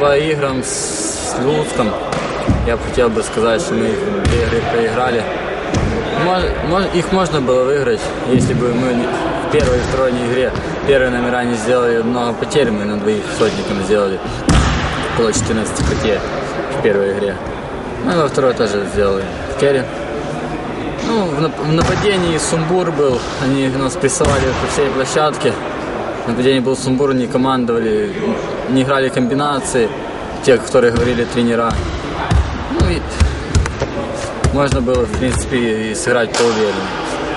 По играм с Луцком я бы хотел бы сказать, что мы две игры проиграли. Мож- мож- их можно было выиграть, если бы мы в первой и второй игре первые номера не сделали много потерь, мы на двоих сотниками сделали около 14 потерь в первой игре. Ну и во второй тоже сделали потери. Ну, в нападении сумбур был, они нас прессовали по всей площадке. В нападении был сумбур, не командовали, не играли комбинации, те, которые говорили тренера. Ну и можно было, в принципе, и сыграть поувереннее.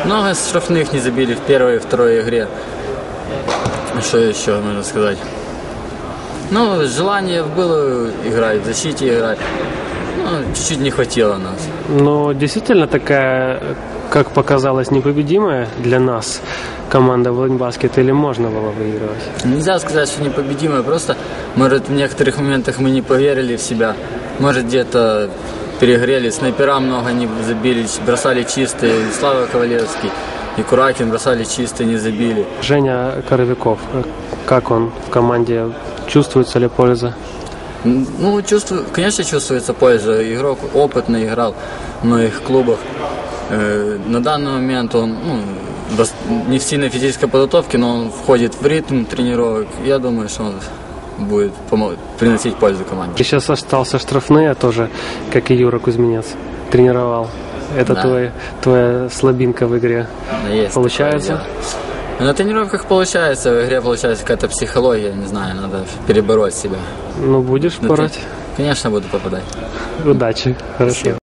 Много штрафных не забили в первой и второй игре. Что еще можно сказать? Ну, желание было играть, в защите играть. Ну, чуть-чуть не хватило нас. Но действительно такая, как показалось, непобедимая для нас команда Волыньбаскет или можно было выигрывать? Нельзя сказать, что непобедимая, просто, может, в некоторых моментах мы не поверили в себя, может, где-то перегрели, снайпера много не забили, бросали чистые, Слава Ковалевский и Куракин бросали чистые, не забили. Женя Коровиков, как он в команде? Чувствуется ли польза? Ну, чувствую, конечно, чувствуется польза. Игрок опытный играл в многих клубах. Э, на данный момент он ну, не в сильной физической подготовке, но он входит в ритм тренировок. Я думаю, что он будет приносить пользу команде. Сейчас остался штрафные тоже, как и Юра Кузьминец тренировал. Это Да. твой, твоя слабинка в игре. Есть Получается? такое дело. На тренировках получается, в игре получается какая-то психология, не знаю, надо перебороть себя. Ну, будешь Ну, ты- пороть? Конечно, буду попадать. Удачи. Хорошо.